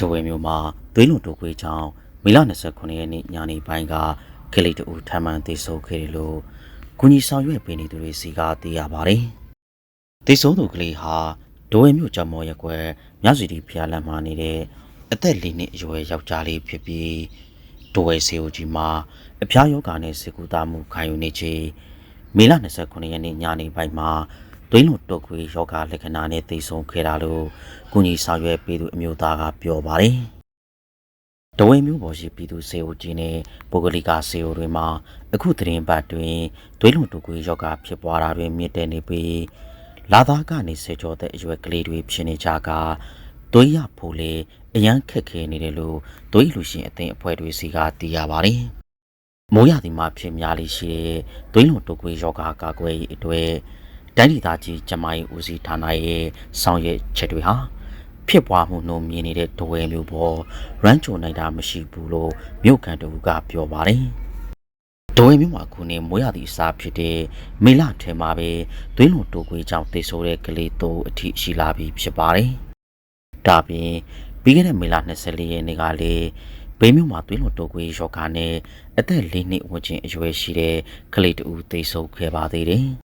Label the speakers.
Speaker 1: တဝဲမျိုးမှာသွေးလွန်တိုခွေးချောင်းမေလ29ရက်နေ့ညနေပိုင်းကကလေးတူထမ်းမှန်သေဆုံးခဲ့တယ်လို့ကုညီဆောင်ရွက်ပေးနေသူတွေစီကသိရပါတယ်။သေဆုံးသူကလေးဟာဒိုဝဲမျိုးကြောင့်မော်ရက်ွယ်မြစီတီဖျားလမ်းမှာနေတဲ့အသက်၄နှစ်အရွယ်ယောက်ျားလေးဖြစ်ပြီးဒိုဝဲစီအိုကြီးမှာအဖျားယောဂါနဲ့စေကူတာမှုခံယူနေချိန်မေလ29ရက်နေ့ညနေပိုင်းမှာ သွေးလွန်တုတ်ခွေးယောဂလက္ခဏာနဲ့သေဆုံးခဲ့တာလို့ကုညီဆောင်ရွက်ပေးသူအမျိုးသားကပြောပါတယ်။တဝဲမျိုးပေါ်ရှိပြည်သူစေအိုကြီးနဲ့ပုဂ္ဂလိကစေအိုတွေမှာအခုသတင်းပတ်တွင်သွေးလွန်တုတ်ခွေးယောဂဖြစ်ပွားတာတွေမြင့်တက်နေပြီးလာသားကနေစေကျော်တဲ့အရွယ်ကလေးတွေဖြစ်နေကြကသွေးရဖို့လေအရန်ခက်ခဲနေတယ်လို့သွေးလူရှင်အသင်းအဖွဲ့တွေစီကသိရပါတယ်။မိုးရသည်မှာဖြစ်များလေးရှိတဲ့သွေးလွန်တုတ်ခွေးယောဂကာကွယ်ရေးအတွက် တိုင်းဒေသကြီးကျမကြီးဦးစီးဌာနရဲ့ဆောင်ရွက်ချက်တွေဟာဖြစ်ပွားမှုနှုန်းမြင်နေတဲ့ဒဝဲမျိုးပေါ်ရမ်းချုံနိုင်တာမရှိဘူးလို့မြို့ကန်တူကပြောပါတယ်။ဒဝဲမျိုးမှာခုနေမိုးရသည့်အစားဖြစ်တဲ့မေလထဲမှာပဲသွေးလွန်တိုးကွေးကြောင့်တိတ်ဆိုးတဲ့ကလေးတို့အထိရှိလာပြီဖြစ်ပါတယ်။ဒါပြင်ပြီးခဲ့တဲ့မေလ24ရက်နေ့ကလေဘေးမြို့မှာသွေးလွန်တိုးကွေးရောဂါနဲ့အသက်၄နှစ်ဝန်းကျင်အရွယ်ရှိတဲ့ကလေးတူတိတ်ဆိုးခဲ့ပါသေးတယ်။